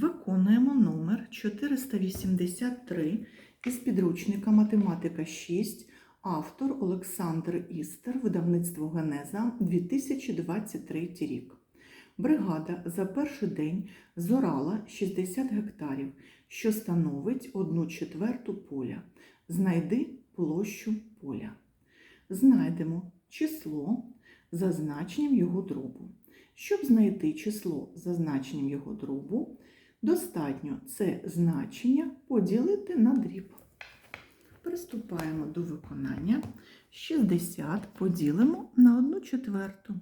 Виконуємо номер 483 із підручника Математика 6, автор Олександр Істер, видавництво Генеза 2023 рік. Бригада за перший день зорала 60 гектарів, що становить 1 четверту поля. Знайди площу поля. Знайдемо число за значенням його дробу. Щоб знайти число за значенням його дробу, достатньо це значення поділити на дріб. Приступаємо до виконання. 60 поділимо на 1 четверту.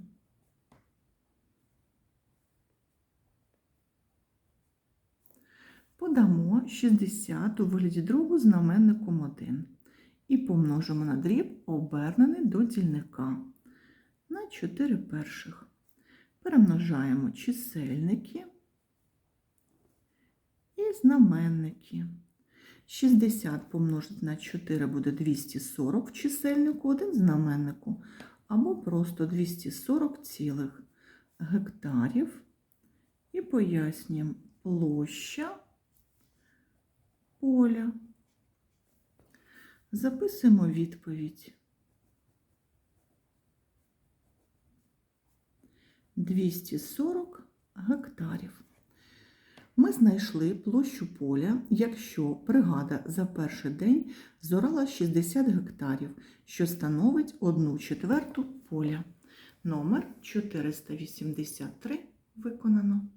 Подамо 60 у вигляді дробу знаменником 1 і помножимо на дріб, обернений до дільника на 4 перших. Перемножаємо чисельники і знаменники. 60 помножити на 4 буде 240 в чисельнику, один знаменнику, або просто 240 цілих гектарів. І пояснюємо площа поля. Записуємо відповідь. 240 гектарів. Ми знайшли площу поля, якщо бригада за перший день зорала 60 гектарів, що становить 1 четверту поля. Номер 483 виконано.